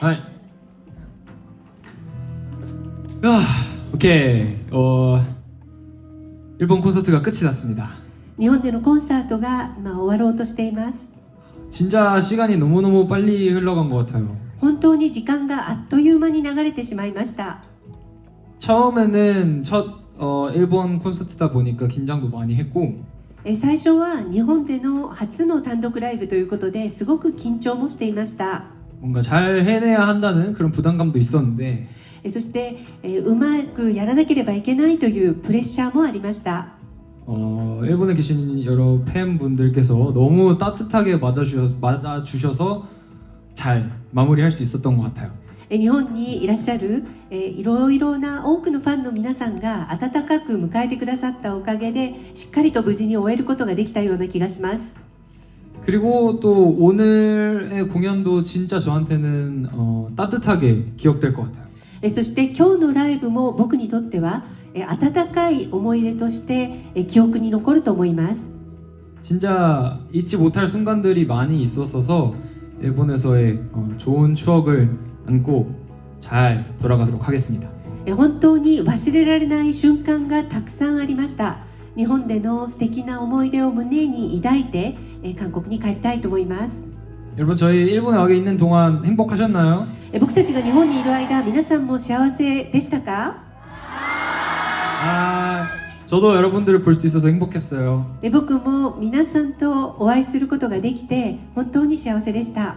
はい。아, 오케이. 어, 일본 콘서트가 끝이 났습니다. 日本でのコンサートが今終わろうとしています 진짜 시간이 너무너무 빨리 흘러간 것 같아요. 本当に時間があっという間に流れてしまいました 처음에는 첫 어, 일본 콘서트다 보니까 긴장도 많이 했고 え 最初は日本での初の単独ライブということですごく緊張もしていました 뭔가 잘 해내야 한다는 그런 부담감도 있었는데 えそしてえうまくやらなければいけないというプレッシャーもありました 어, 일본에 계신 여러 팬분들께서 너무 따뜻하게 맞아주셔서, 맞아주셔서 잘 마무리할 수 있었던 것 같아요. え日本にいらっしゃるえいろいろな多くのファンの皆さんが温かく迎えてくださったおかげでしっかりと無事に終えることができたような気がします 그리고 또 오늘의 공연도 진짜 저한테는 어, 따뜻하게 기억될 것 같아요. えそして今日のライブも僕にとってはえ温かい思い出としてえ記憶に残ると思います 진짜 잊지 못할 순간들이 많이 있었어서 일본에서의 어, 좋은 추억을 안고 잘 돌아가도록 하겠습니다. え本当に忘れられない瞬間がたくさんありました日本での素敵な思い出を胸に抱いてえ韓国に帰りたいと思います 여러분 저희 일본에 와 있는 동안 행복하셨나요? え僕たちが日本にいる間皆さんも幸せでしたか 아, 저도 여러분들을 볼 수 있어서 행복했어요. え僕も皆さんとお会いすることができて本当に幸せでした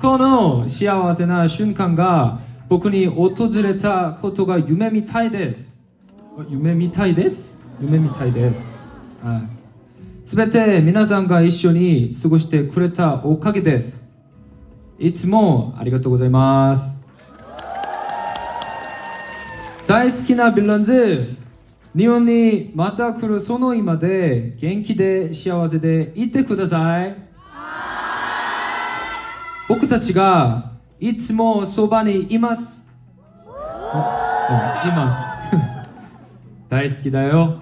この幸せな瞬間が僕に訪れたことが夢みたいです。夢みたいです？夢みたいです。すべて皆さんが一緒に過ごしてくれたおかげです。いつもありがとうございます。大好きなビィランズ、日本にまた来るその今で元気で幸せでいてください。僕たちがいつもそばにいます。います。大好きだよ。